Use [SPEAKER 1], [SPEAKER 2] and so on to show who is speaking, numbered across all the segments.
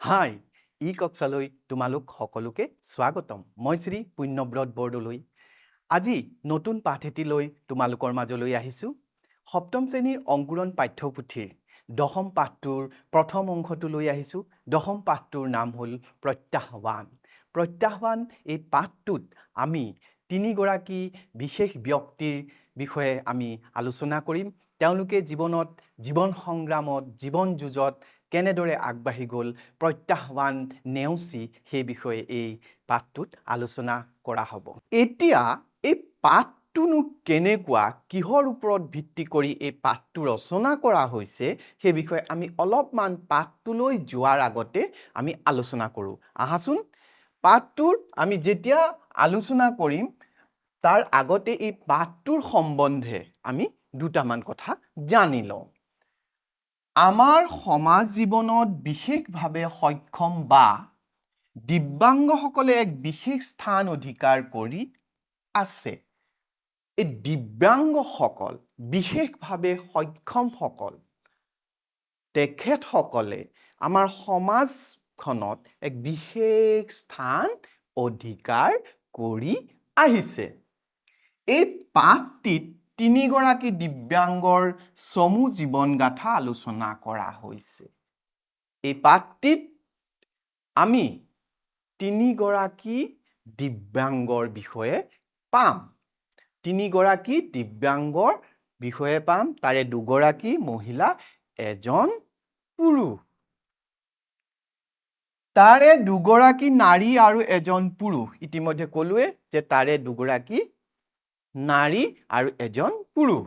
[SPEAKER 1] হাই ই কক্সালৈ তোমালোক সকলোকে স্বাগতম। মই শ্ৰী পুণ্যব্ৰত বৰদলৈ। আজি নতুন পাঠ এটি লৈ তোমালোকৰ মাজলৈ আহিছোঁ। সপ্তম শ্ৰেণীৰ অংকুৰণ পাঠ্যপুথিৰ দশম পাঠটোৰ প্ৰথম অংশটো লৈ আহিছোঁ। দশম পাঠটোৰ নাম হ'ল প্ৰত্যাহ্বান। প্ৰত্যাহ্বান এই পাঠটোত আমি তিনিগৰাকী বিশেষ ব্যক্তিৰ বিষয়ে আমি আলোচনা কৰিম। তেওঁলোকে জীৱনত জীৱন সংগ্ৰামত, জীৱন যুঁজত কেনেদৰে আগবাঢ়ি গ'ল প্ৰত্যাহ্বান নেওচি সেই বিষয়ে এই পাঠটোত আলোচনা কৰা হ'ব। এতিয়া এই পাঠটোনো কেনেকুৱা, কিহৰ ওপৰত ভিত্তি কৰি এই পাঠটো ৰচনা কৰা হৈছে সেই বিষয়ে আমি অলপমান পাঠটোলৈ যোৱাৰ আগতে আমি আলোচনা কৰোঁ। আহাচোন, পাঠটোৰ আমি যেতিয়া আলোচনা কৰিম, তাৰ আগতে এই পাঠটোৰ সম্বন্ধে আমি দুটামান কথা জানি লওঁ। আমাৰ সমাজ জীৱনত বিশেষভাৱে সক্ষম বা দিব্যাংগসকলে এক বিশেষ স্থান অধিকাৰ কৰি আছে। এই দিব্যাংগসকল, বিশেষভাৱে সক্ষমসকল, তেখেতসকলে আমাৰ সমাজখনত এক বিশেষ স্থান অধিকাৰ কৰি আহিছে। এই পাঠটিত তিনিগৰাকী দিব্যাংগৰ চমু জীৱনগাথা আলোচনা কৰা হৈছে। এই পাঠটিত আমি তিনিগৰাকী দিব্যাংগৰ বিষয়ে পাম। তিনিগৰাকী দিব্যাংগৰ বিষয়ে পাম তাৰে দুগৰাকী মহিলা এজন পুৰুষ। তাৰে দুগৰাকী নাৰী আৰু এজন পুৰুষ ইতিমধ্যে ক'লোৱে যে তাৰে দুগৰাকী নাৰী আৰু এজন পুৰুষ।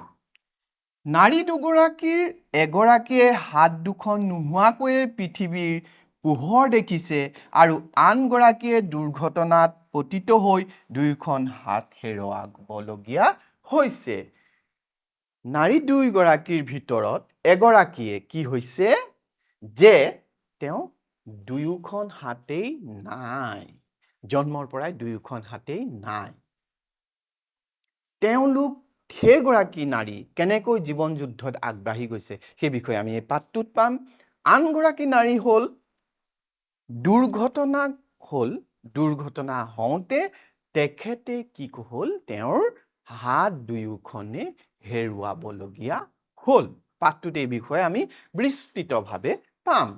[SPEAKER 1] নাৰী দুগৰাকীৰ এগৰাকীয়ে হাত দুখন নোহোৱাকৈয়ে পৃথিৱীৰ পোহৰ দেখিছে আৰু আনগৰাকীয়ে দুৰ্ঘটনাত পতিত হৈ দুয়োখন হাত হেৰুৱাবলগীয়া হৈছে। নাৰী দুয়োগৰাকীৰ ভিতৰত এগৰাকীয়ে কি হৈছে যে তেওঁ দুয়োখন হাতেই নাই জন্মৰ পৰাই দুয়োখন হাতেই নাই। তেওঁলোক সেইগৰাকী নাৰী কেনেকৈ জীৱন যুদ্ধত আগবাঢ়ি গৈছে সেই বিষয়ে আমি এই পাঠটোত পাম। আনগৰাকী নাৰী হ'ল দুৰ্ঘটনা হ'ল, দুৰ্ঘটনা হওঁতে তেখেতে কি হ'ল, তেওঁৰ হাত দুয়োখনে হেৰুৱাবলগীয়া হ'ল। পাঠটোত এই বিষয়ে আমি বিস্তৃতভাৱে পাম।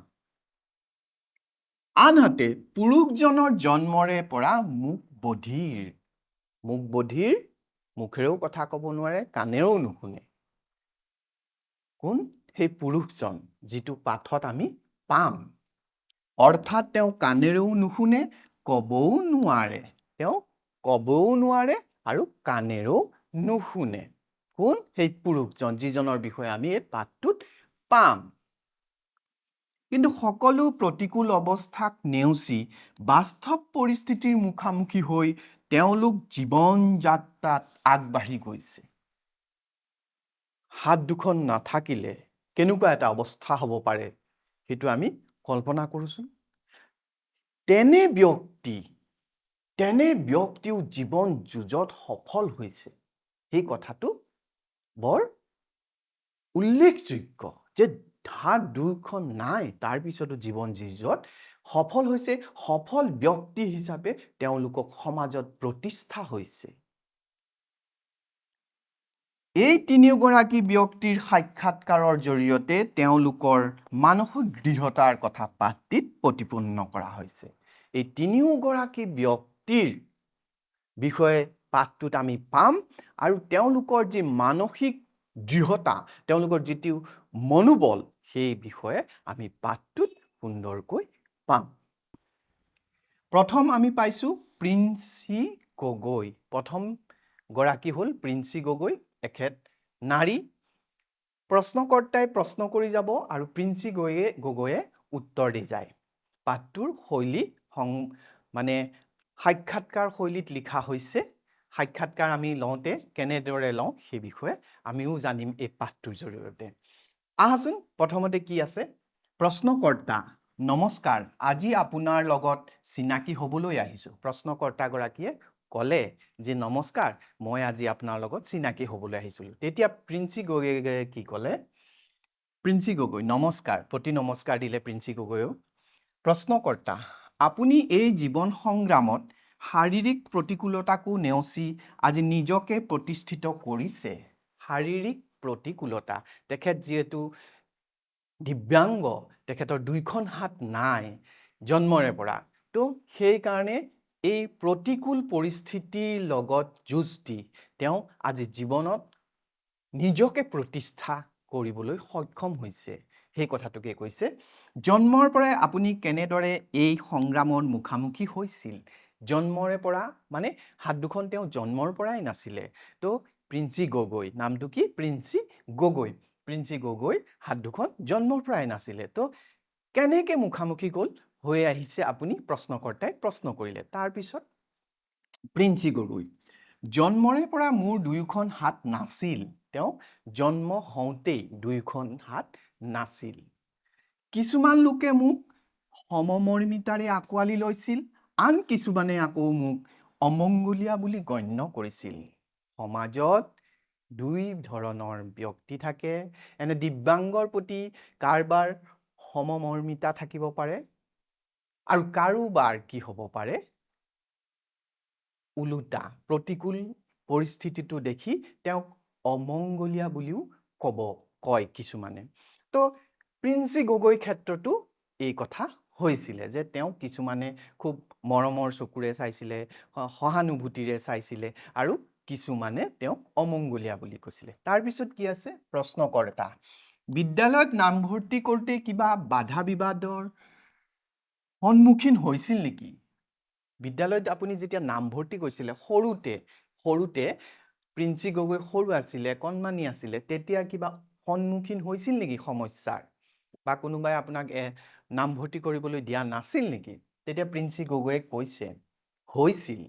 [SPEAKER 1] আনহাতে, পুৰুষজনৰ জন্মৰে পৰা মুখ বধিৰ মুখ বধিৰ মুখেৰেও কথা ক'ব নোৱাৰে কাণেৰেও নুশুনে। কোন? সেই পুৰুষজন যিটো পাঠত আমি পাম। অৰ্থাৎ তেওঁ কাণেৰেও নুশুনে ক'বও নোৱাৰে। তেওঁ ক'বও নোৱাৰে আৰু কাণেৰেও নুশুনে। কোন? সেই পুৰুষজন যিজনৰ বিষয়ে আমি এই পাঠটোত পাম। কিন্তু সকলো প্ৰতিকূল অৱস্থাক নেওচি বাস্তৱ পৰিস্থিতিৰ মুখামুখি হৈ তেওঁলোক জীৱন যাত্ৰাত আগবাঢ়ি গৈছে। হাত দুখন নাথাকিলে কেনেকুৱা এটা অৱস্থা হ'ব পাৰে সেইটো আমি কল্পনা কৰোঁচোন। তেনে ব্যক্তি, তেনে ব্যক্তিও জীৱন যুঁজত সফল হৈছে। সেই কথাটো বৰ উল্লেখযোগ্য যে হাত দুয়োখন নাই তাৰপিছতো জীৱন যুঁজত সফল হৈছে সফল ব্যক্তি হিচাপে তেওঁলোকক সমাজত প্ৰতিষ্ঠা হৈছে। এই তিনিওগৰাকী ব্যক্তিৰ সাক্ষাৎকাৰৰ জৰিয়তে তেওঁলোকৰ মানসিক দৃঢ়তাৰ কথা পাঠটিত প্ৰতিপন্ন কৰা হৈছে। এই তিনিওগৰাকী ব্যক্তিৰ বিষয়ে পাঠটোত আমি পাম আৰু তেওঁলোকৰ যি মানসিক দৃঢ়তা তেওঁলোকৰ যিটো মনোবল সেই বিষয়ে আমি পাঠটোত সুন্দৰকৈ পাম। প্ৰথম আমি পাইছোঁ প্ৰিন্সি গগৈ। প্ৰথম গৰাকী হ'ল প্ৰিন্সি গগৈ, এখেত নাৰী। প্ৰশ্নকৰ্তাই প্ৰশ্ন কৰি যাব আৰু প্ৰিন্সি গগৈয়ে গগৈয়ে উত্তৰ দি যায়। পাঠটোৰ শৈলী সং মানে সাক্ষাৎকাৰ শৈলীত লিখা হৈছে। সাক্ষাৎকাৰ আমি লওঁতে কেনেদৰে লওঁ সেই বিষয়ে আমিও জানিম এই পাঠটোৰ জৰিয়তে। আহাচোন প্ৰথমতে কি আছে? প্ৰশ্নকৰ্তা নমস্কাৰ, আজি আপোনাৰ লগত চিনাকি হ'বলৈ আহিছোঁ। প্ৰশ্নকৰ্তাগৰাকীয়ে ক'লে যে, নমস্কাৰ, মই আজি আপোনাৰ লগত চিনাকি হ'বলৈ আহিছিলোঁ। তেতিয়া প্ৰিন্সি গগৈয়ে কি ক'লে? প্ৰিন্সি গগৈ, নমস্কাৰ, প্ৰতি নমস্কাৰ দিলে প্ৰিন্সি গগৈয়েও প্ৰশ্নকৰ্তা, আপুনি এই জীৱন সংগ্ৰামত শাৰীৰিক প্ৰতিকূলতাকো নেওচি আজি নিজকে প্ৰতিষ্ঠিত কৰিছে? শাৰীৰিক প্ৰতিকূলতা, তেখেত যিহেতু দিব্যাংগ তেখেতৰ দুইখন হাত নাই জন্মৰে পৰা। তো সেইকাৰণে এই প্ৰতিকূল পৰিস্থিতিৰ লগত যুঁজ দি তেওঁ আজি জীৱনত নিজকে প্ৰতিষ্ঠা কৰিবলৈ সক্ষম হৈছে। সেই কথাটোকে কৈছে জন্মৰ পৰাই আপুনি কেনেদৰে এই সংগ্ৰামৰ মুখামুখি হৈছিল? জন্মৰে পৰা মানে হাত দুখন তেওঁ জন্মৰ পৰাই নাছিলে। তো প্ৰিন্সি গগৈ নামটো কি? প্ৰিন্সি গগৈ। প্ৰিন্সি গগৈ হাত দুখন জন্মৰ পৰাই নাছিলে। তো কেনেকৈ মুখামুখি গ'ল? হৈ আহিছে আপুনি প্ৰশ্নকৰ্তাই প্ৰশ্ন কৰিলে। তাৰপিছত প্ৰিন্সি গগৈ জন্মৰে পৰা মোৰ দুয়োখন হাত নাছিল। তেওঁ জন্ম হওঁতেই দুয়োখন হাত নাছিল। কিছুমান লোকে মোক সমমৰ্মিতাৰে আঁকোৱালি লৈছিল আন কিছুমানে আকৌ মোক অমংগলীয়া বুলি গণ্য কৰিছিল। সমাজত দুই ধৰণৰ ব্যক্তি থাকে। এনে দিব্যাংগৰ প্ৰতি কাৰোবাৰ সমমৰ্মিতা থাকিব পাৰে আৰু কাৰোবাৰ কি হ'ব পাৰে? ওলোটা প্ৰতিকূল পৰিস্থিতিটো দেখি তেওঁক অমংগলীয়া বুলিও ক'ব কয় কিছুমানে। তো প্ৰিন্সি গগৈ ক্ষেত্ৰতো এই কথা হৈছিলে যে তেওঁ কিছুমানে খুব মৰমৰ চকুৰে চাইছিলে সহানুভূতিৰে চাইছিলে আৰু কিছুমানে তেওঁক অমংগলীয়া বুলি কৈছিলে। তাৰপিছত কি আছে? প্ৰশ্নকৰ্তা বিদ্যালয়ত নামভৰ্তি কৰোঁতে কিবা বাধা বিবাদৰ সন্মুখীন হৈছিল নেকি? বিদ্যালয়ত আপুনি যেতিয়া নামভৰ্তি কৰিছিলে সৰুতে সৰুতে প্ৰিন্সি গগৈ সৰু আছিলে কণমানি আছিলে তেতিয়া কিবা সন্মুখীন হৈছিল নেকি সমস্যাৰ? বা কোনোবাই আপোনাক নামভৰ্তি কৰিবলৈ দিয়া নাছিল নেকি? তেতিয়া প্ৰিন্সি গগৈয়ে কৈছে হৈছিল।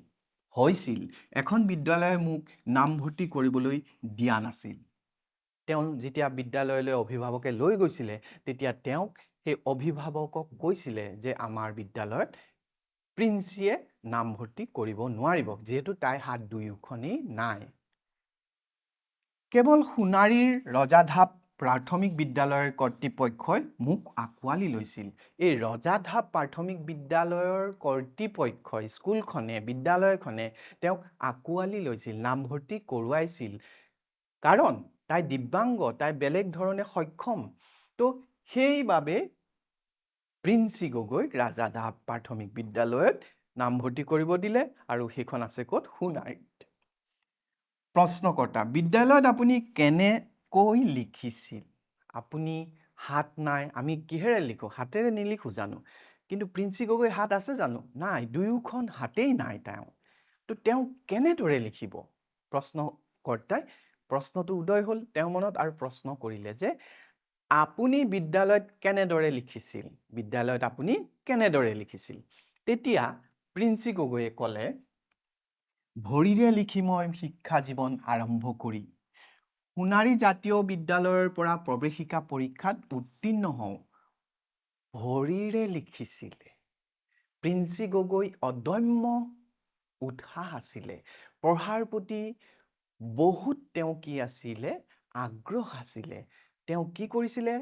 [SPEAKER 1] হৈছিল। এখন বিদ্যালয়ে মোক নামভৰ্তি কৰিবলৈ দিয়া নাছিল। তেওঁ যেতিয়া বিদ্যালয়লৈ অভিভাৱকে লৈ গৈছিলে, তেতিয়া তেওঁক সেই অভিভাৱকক কৈছিলে যে আমাৰ বিদ্যালয়ত প্ৰিন্সিয়ে নামভৰ্তি কৰিব নোৱাৰিব, যিহেতু তাইৰ হাত দুয়োখনেই নাই। কেৱল সোণাৰীৰ ৰজাধাপ প্ৰাথমিক বিদ্যালয়ৰ কৰ্তৃপক্ষই মোক আঁকোৱালি লৈছিল। এই ৰজাধাপ প্ৰাথমিক বিদ্যালয়ৰ কৰ্তৃপক্ষই স্কুলখনে বিদ্যালয়খনে তেওঁক আঁকোৱালি লৈছিল নামভৰ্তি কৰোৱাইছিল। কাৰণ তাই দিব্যাংগ তাই বেলেগ ধৰণে সক্ষম। তো সেইবাবে প্ৰিন্সি গগৈক ৰাজাধাপ প্ৰাথমিক বিদ্যালয়ত নামভৰ্তি কৰিব দিলে আৰু সেইখন আছে ক'ত? সোণাৰীত। প্ৰশ্নকৰ্তা বিদ্যালয়ত আপুনি কেনেকৈ লিখিছিল? আপুনি হাত নাই, আমি কিহেৰে লিখোঁ? হাতেৰে নিলিখোঁ জানো? কিন্তু প্ৰিন্সি গগৈ হাত আছে জানো? নাই, দুয়োখন হাতেই নাই তেওঁ তো তেওঁ কেনেদৰে লিখিব? প্ৰশ্নকৰ্তাই প্ৰশ্নটো উদয় হ'ল তেওঁৰ মনত আৰু প্ৰশ্ন কৰিলে যে, আপুনি বিদ্যালয়ত কেনেদৰে লিখিছিল? বিদ্যালয়ত আপুনি কেনেদৰে লিখিছিল? তেতিয়া প্ৰিন্সি গগৈয়ে ক'লে, ভৰিৰে লিখি মই শিক্ষা জীৱন আৰম্ভ কৰি সোণাৰী জাতীয় বিদ্যালয়ৰ পৰা প্ৰৱেশিকা পৰীক্ষাত উত্তীৰ্ণ হওঁ। ভৰিৰে লিখিছিলে। প্ৰিন্সি গগৈ অদম্য উৎসাহ আছিলে। পঢ়াৰ প্ৰতি বহুত তেওঁ কি আছিলে? আগ্ৰহ আছিলে। তেওঁ কি কৰিছিলে?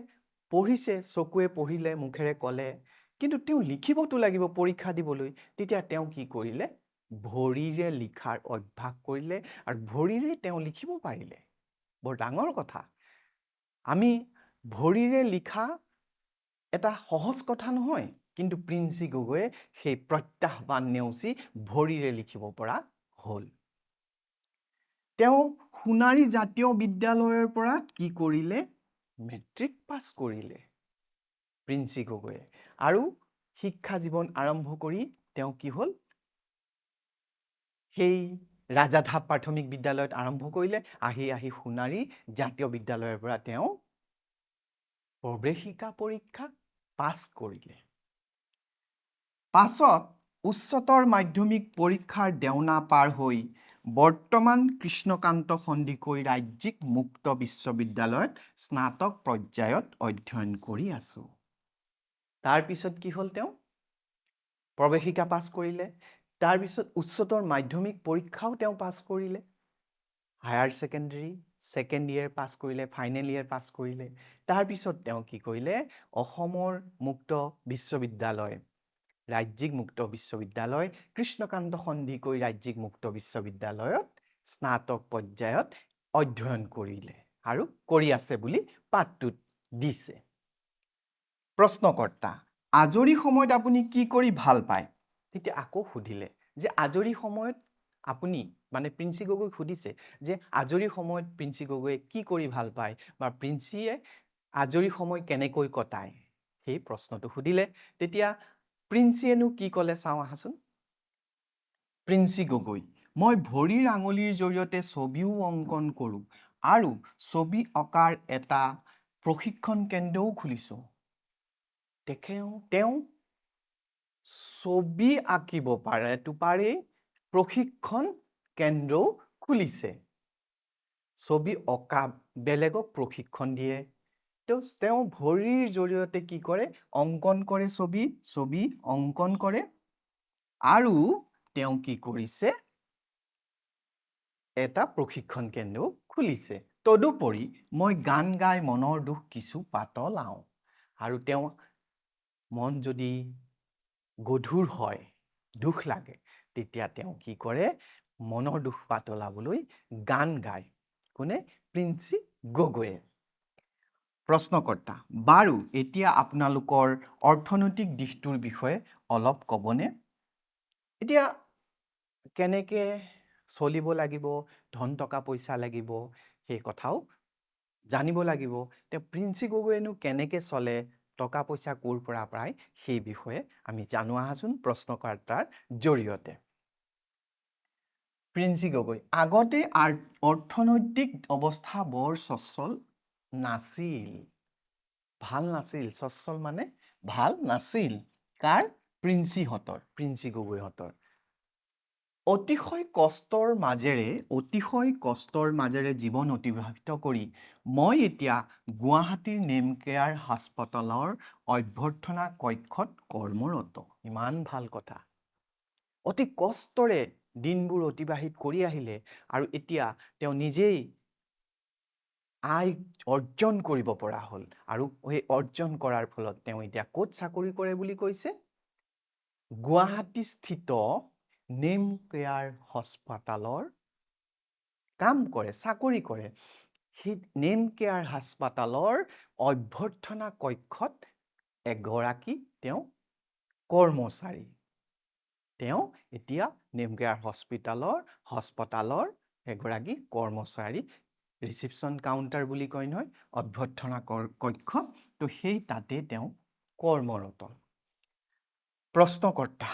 [SPEAKER 1] পঢ়িছে চকুৱে পঢ়িলে মুখেৰে ক'লে। কিন্তু তেওঁ লিখিবতো লাগিব পৰীক্ষা দিবলৈ। তেতিয়া তেওঁ কি কৰিলে? ভৰিৰে লিখাৰ অভ্যাস কৰিলে। আৰু ভৰিৰে তেওঁ লিখিব পাৰিলে। বৰ ডাঙৰ কথা। আমি ভৰিৰে লিখা এটা সহজ কথা নহয় কিন্তু প্ৰিন্সি গগৈয়ে সেই প্ৰত্যাহ্বান নেওচি ভৰিৰে লিখিব পৰা হ'ল। তেওঁ সোণাৰী জাতীয় বিদ্যালয়ৰ পৰা কি কৰিলে? মেট্ৰিক পাছ কৰিলে প্ৰিন্সি গগৈয়ে। আৰু শিক্ষা জীৱন আৰম্ভ কৰি তেওঁ কি হ'ল? সেই ৰাজাধাপ প্ৰাথমিক বিদ্যালয়ত আৰম্ভ কৰিলে আহি আহি সোণাৰী জাতীয় বিদ্যালয়ৰ পৰা তেওঁ প্ৰৱেশিকা পৰীক্ষা পাছ কৰিলে। পাছত উচ্চতৰ মাধ্যমিক পৰীক্ষাৰ দেওনা পাৰ হৈ বৰ্তমান কৃষ্ণকান্ত সন্দিকৈ ৰাজ্যিক মুক্ত বিশ্ববিদ্যালয়ত স্নাতক পৰ্যায়ত অধ্যয়ন কৰি আছোঁ। তাৰপিছত কি হ'ল তেওঁ? প্ৰৱেশিকা পাছ কৰিলে। তাৰপিছত উচ্চতৰ মাধ্যমিক পৰীক্ষাও তেওঁ পাছ কৰিলে। Higher secondary, second year pass কৰিলে, ফাইনেল ইয়েৰ পাছ কৰিলে। তাৰপিছত তেওঁ কি কৰিলে? অসমৰ মুক্ত বিশ্ববিদ্যালয়, ৰাজ্যিক মুক্ত বিশ্ববিদ্যালয়, কৃষ্ণকান্ত সন্দিকৈ ৰাজ্যিক মুক্ত বিশ্ববিদ্যালয়ত স্নাতক পৰ্যায়ত অধ্যয়ন কৰিলে আৰু কৰি আছে বুলি পাঠটোত দিছে। প্ৰশ্নকৰ্তা, আজৰি সময়ত আপুনি কি কৰি ভালো পায়? তেতিয়া আকৌ সুধিলে যে আজৰি সময়ত আপুনি মানে প্ৰিন্সি গগৈক সুধিছে যে আজৰি সময়ত প্ৰিন্সি গগৈয়ে কি কৰি ভালো পায় বা প্ৰিন্সিয়ে আজৰি সময় কেনেকৈ কটায়? সেই প্ৰশ্নটো সুধিলে। তেতিয়া প্ৰিন্সিয়েনো কি ক'লে চাওঁ আহাচোন। প্ৰিন্সি গগৈ, মই ভৰিৰ আঙুলিৰ জৰিয়তে ছবিও অংকন কৰোঁ আৰু ছবি অঁকাৰ এটা প্ৰশিক্ষণ কেন্দ্ৰও খুলিছোঁ। তেখেও, তেওঁ ছবি আঁকিব পাৰেতো পাৰেই প্ৰশিক্ষণ কেন্দ্ৰও খুলিছে। ছবি অঁকা বেলেগক প্ৰশিক্ষণ দিয়ে। তেওঁ তেওঁ ভৰিৰ জৰিয়তে কি কৰে? অংকন কৰে ছবি ছবি অংকন কৰে। আৰু তেওঁ কি কৰিছে? এটা প্ৰশিক্ষণ কেন্দ্ৰও খুলিছে। তদুপৰি মই গান গাই মনৰ দুখ কিছু পাতলাওঁ। আৰু তেওঁ, মন যদি গধুৰ হয় দুখ লাগে তেতিয়া তেওঁ কি কৰে মনৰ দুখ পাতলাবলৈ গান গায়। কোনে? প্ৰিন্সি গগৈয়ে। প্ৰশ্নকৰ্তা বাৰু এতিয়া আপোনালোকৰ অৰ্থনৈতিক দিশটোৰ বিষয়ে অলপ ক'বনে? এতিয়া কেনেকে চলিব লাগিব ধন টকা পইচা লাগিব সেই কথাও জানিব লাগিব। তেওঁ প্ৰিন্সি গগৈয়েনো কেনেকে চলে টকা পইচা ক'ৰ পৰা পায় সেই বিষয়ে আমি জানো আহাচোন প্ৰশ্নকৰ্তাৰ জৰিয়তে। প্ৰিন্সি গগৈ, আগতে অৰ্থনৈতিক অৱস্থা বৰ সচ্ছল নাছিল। ভালো নাছিল, সচ্ছল মানে ভালো নাছিল, কাৰ? প্ৰিন্সিহঁতৰ, প্ৰিন্সি গগৈহঁতৰ। অতিশয় কষ্টৰ মাজেৰে অতিশয় কষ্টৰ মাজেৰে জীৱন অতিবাহিত কৰি মই এতিয়া গুৱাহাটীৰ নেমকেয়াৰ হাস্পতালৰ অভ্যৰ্থনা কক্ষত কৰ্মৰত। ইমান ভাল কথা। অতি কষ্টৰে দিনবোৰ অতিবাহিত কৰি আহিলে আৰু এতিয়া তেওঁ নিজেই আয় অৰ্জন কৰিব পৰা হ'ল আৰু সেই অৰ্জন কৰাৰ ফলত তেওঁ এতিয়া ক'ত চাকৰি কৰে বুলি কৈছে? গুৱাহাটীস্থিত নেম কেয়াৰ হস্পিটালৰ কাম কৰে চাকৰি কৰে। সেই নেম কেয়াৰ হাস্পাতালৰ অভ্যৰ্থনা কক্ষত এগৰাকী তেওঁ কৰ্মচাৰী। তেওঁ এতিয়া নেমকেয়াৰ হস্পিটালৰ হস্পিটালৰ এগৰাকী কৰ্মচাৰী। ৰিচিপশ্যন কাউণ্টাৰ বুলি কয় নহয় অভ্যৰ্থনা কক্ষ। তো সেই তাতে তেওঁ কৰ্মৰত। প্ৰশ্নকৰ্তা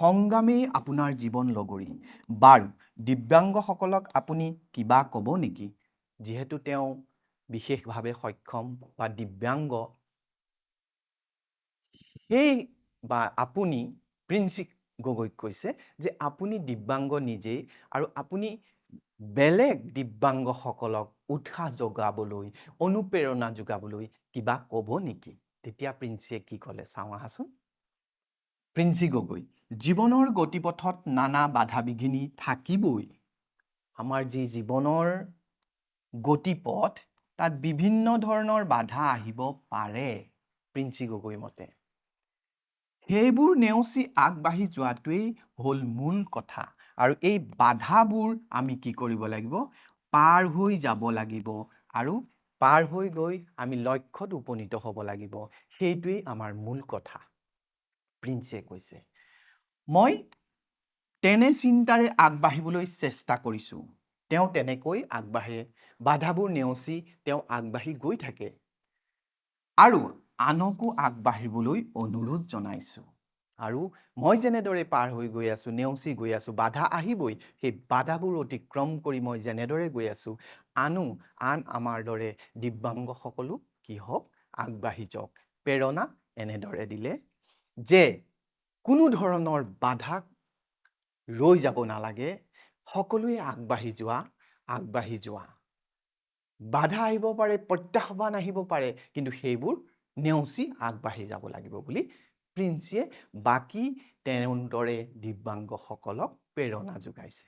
[SPEAKER 1] সংগ্ৰামেই আপোনাৰ জীৱন লগৰী। বাৰু দিব্যাংগসকলক আপুনি কিবা ক'ব নেকি? যিহেতু তেওঁ বিশেষভাৱে সক্ষম বা দিব্যাংগ। সেই বা আপুনি প্ৰিন্সি গগৈক কৈছে যে আপুনি দিব্যাংগ নিজেই আৰু আপুনি বেলেগ দিব্যাংগসকলক উৎসাহ যোগাবলৈ অনুপ্ৰেৰণা যোগাবলৈ কিবা ক'ব নেকি? তেতিয়া প্ৰিন্সিয়ে কি ক'লে? চাওঁ আহাচোন। প্ৰিন্সি গগৈ জীৱনৰ গতিপথত নানা বাধা বিঘিনি থাকিবই। আমাৰ যি জীৱনৰ গতিপথ তাত বিভিন্ন ধৰণৰ বাধা আহিব পাৰে প্ৰিন্সি গগৈ মতে। সেইবোৰ নেওচি আগবাঢ়ি যোৱাটোৱেই হ'ল মূল কথা। আৰু এই বাধাবোৰ আমি কি কৰিব লাগিব? পাৰ হৈ যাব লাগিব আৰু পাৰ হৈ গৈ আমি লক্ষ্যত উপনীত হ'ব লাগিব। সেইটোৱেই আমাৰ মূল কথা প্ৰিন্সিয়ে কৈছে। মই তেনে চিন্তাৰে আগবাঢ়িবলৈ চেষ্টা কৰিছোঁ। তেওঁ তেনেকৈ আগবাঢ়ে বাধাবোৰ নেওচি তেওঁ আগবাঢ়ি গৈ থাকে। আৰু আনকো আগবাঢ়িবলৈ অনুৰোধ জনাইছোঁ। আৰু মই যেনেদৰে পাৰ হৈ গৈ আছোঁ নেওচি গৈ আছোঁ বাধা আহিবই সেই বাধাবোৰ অতিক্ৰম কৰি মই যেনেদৰে গৈ আছোঁ আনো আন আমাৰ দৰে দিব্যাংগসকলো কি হওক আগবাঢ়ি যাওক প্ৰেৰণা এনেদৰে দিলে যে কোনো ধৰণৰ বাধা ৰৈ যাব নালাগে। সকলোৱে আগবাঢ়ি যোৱা আগবাঢ়ি যোৱা। বাধা আহিব পাৰে প্ৰত্যাহ্বান আহিব পাৰে কিন্তু সেইবোৰ নেওচি আগবাঢ়ি যাব লাগিব বুলি প্ৰিন্সিয়ে বাকী তেওঁৰ দৰে দিব্যাংগসকলক প্ৰেৰণা যোগাইছে।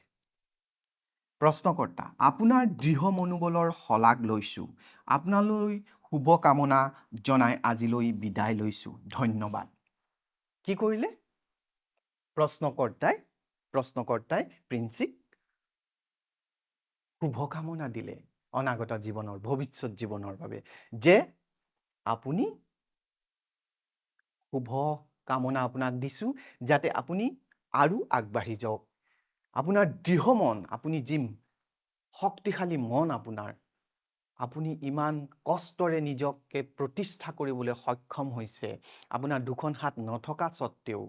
[SPEAKER 1] প্ৰশ্নকৰ্তা আপোনাৰ দৃঢ় মনোবলৰ শলাগ লৈছোঁ। আপোনালৈ শুভকামনা জনাই আজিলৈ বিদায় লৈছোঁ। ধন্যবাদ। কি কৰিলে? প্ৰশ্নকৰ্তাই প্ৰশ্নকৰ্তাই প্ৰিন্সিক শুভকামনা দিলে অনাগত জীৱনৰ ভৱিষ্যত জীৱনৰ বাবে যে আপুনি শুভ কামনা আপোনাক দিছোঁ, যাতে আপুনি আৰু আগবাঢ়ি যাওক। আপোনাৰ দৃঢ় মন, আপুনি যি শক্তিশালী মন আপোনাৰ, আপুনি ইমান কষ্টৰে নিজকে প্ৰতিষ্ঠা কৰিবলৈ সক্ষম হৈছে, আপোনাৰ দুখন হাত নথকা স্বত্বেও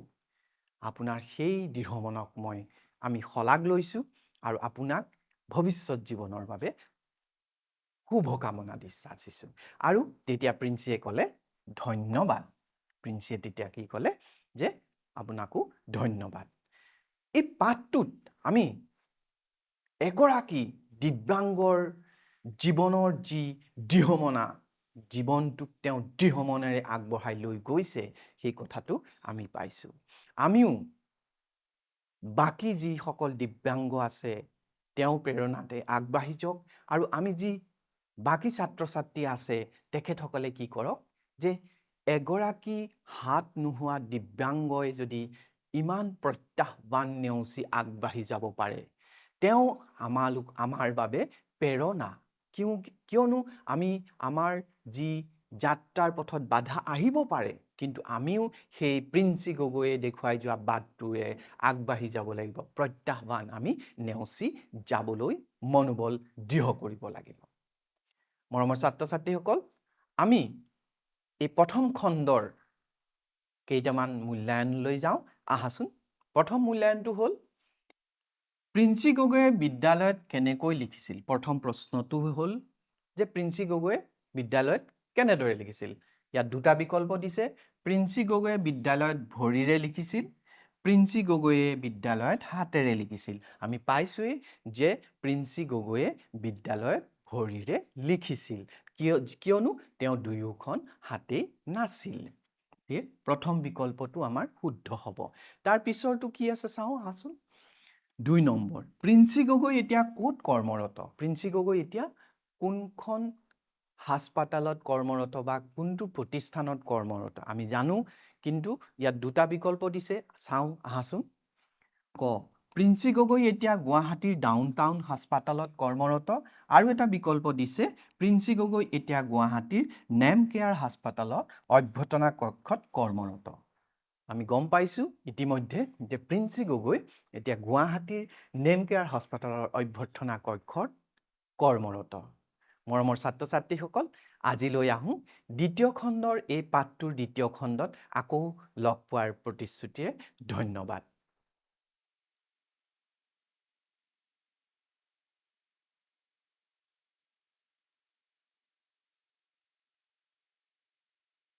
[SPEAKER 1] আপোনাৰ সেই দৃঢ় মনক মই আমি শলাগ লৈছোঁ আৰু আপোনাক ভৱিষ্যত জীৱনৰ বাবে শুভকামনা দি যাচিছোঁ আৰু তেতিয়া প্ৰিন্সিয়ে ক'লে ধন্যবাদ। প্ৰিন্সিয়ে তেতিয়া কি ক'লে যে আপোনাকো ধন্যবাদ। এই পাঠটোত আমি এগৰাকী দিব্যাংগৰ জীৱনৰ যি দৃঢ়মনা জীৱনটোক তেওঁ দৃঢ়মনেৰে আগবঢ়াই লৈ গৈছে, সেই কথাটো আমি পাইছোঁ। আমিও বাকী যিসকল দিব্যাংগ আছে, তেওঁ প্ৰেৰণাতে আগবাঢ়ি যাওক আৰু আমি যি বাকী ছাত্ৰ ছাত্ৰী আছে, তেখেতসকলে কি কৰক যে এগৰাকী হাত নোহোৱা দিব্যাংগই যদি ইমান প্ৰত্যাহ্বান নেওচি আগবাঢ়ি যাব পাৰে, তেওঁ আমালোক, আমাৰ বাবে প্ৰেৰণা। কিয় কিয়নো আমি আমাৰ যি যাত্ৰাৰ পথত বাধা আহিব পাৰে, কিন্তু আমিও সেই প্ৰিন্সি গগৈয়ে দেখুৱাই যোৱা বাটটোৰে আগবাঢ়ি যাব লাগিব। প্ৰত্যাহ্বান আমি নেওচি যাবলৈ মনোবল দৃঢ় কৰিব লাগিব। মৰমৰ ছাত্ৰ ছাত্ৰীসকল আমি এই প্ৰথম খণ্ডৰ কেইটামান মূল্যায়নলৈ যাওঁ। আহাচোন, প্ৰথম মূল্যায়নটো হ'ল, প্ৰিন্সি গগৈয়ে বিদ্যালয়ত কেনেকৈ লিখিছিল? প্ৰথম প্ৰশ্নটো হ'ল যে প্ৰিন্সি গগৈয়ে বিদ্যালয়ত কেনেদৰে লিখিছিল? ইয়াত দুটা বিকল্প দিছে। প্ৰিন্সি গগৈয়ে বিদ্যালয়ত ভৰিৰে লিখিছিল। প্ৰিন্সি গগৈয়ে বিদ্যালয়ত হাতেৰে লিখিছিল। আমি পাইছোঁৱেই যে প্ৰিন্সি গগৈয়ে বিদ্যালয়ত ভৰিৰে লিখিছিল। কিয়, কিয়নো তেওঁ দুয়োখন হাতেই নাছিল। সেয়ে প্ৰথম বিকল্পটো আমাৰ শুদ্ধ হ'ব। তাৰ পিছৰটো কি আছে চাওঁ, আহাচোন। দুই নম্বৰ, প্ৰিন্সি গগৈ এতিয়া ক'ত কৰ্মৰত? প্ৰিন্সি গগৈ এতিয়া কোনখন হাস্পাতালত কৰ্মৰত বা কোনটো প্ৰতিষ্ঠানত কৰ্মৰত? আমি জানো, কিন্তু ইয়াত দুটা বিকল্প দিছে। চাওঁ, আহাচোন। ক, প্ৰিন্সি গগৈ এতিয়া গুৱাহাটীৰ ডাউন টাউন হাস্পাতালত কৰ্মৰত। আৰু এটা বিকল্প দিছে, প্ৰিন্সি গগৈ এতিয়া গুৱাহাটীৰ নেম কেয়াৰ হাস্পাতালত অভ্যৰ্থনা কক্ষত কৰ্মৰত। আমি গম পাইছোঁ ইতিমধ্যে যে প্ৰিন্সি গগৈ এতিয়া গুৱাহাটীৰ নেম কেয়াৰ হাস্পাতালৰ অভ্যৰ্থনা কক্ষত কৰ্মৰত। মৰমৰ ছাত্ৰ ছাত্ৰীসকল আজিলৈ আহোঁ দ্বিতীয় খণ্ডৰ এই পাঠটোৰ দ্বিতীয় খণ্ডত আকৌ লগ পোৱাৰ প্ৰতিশ্ৰুতিৰে ধন্যবাদ।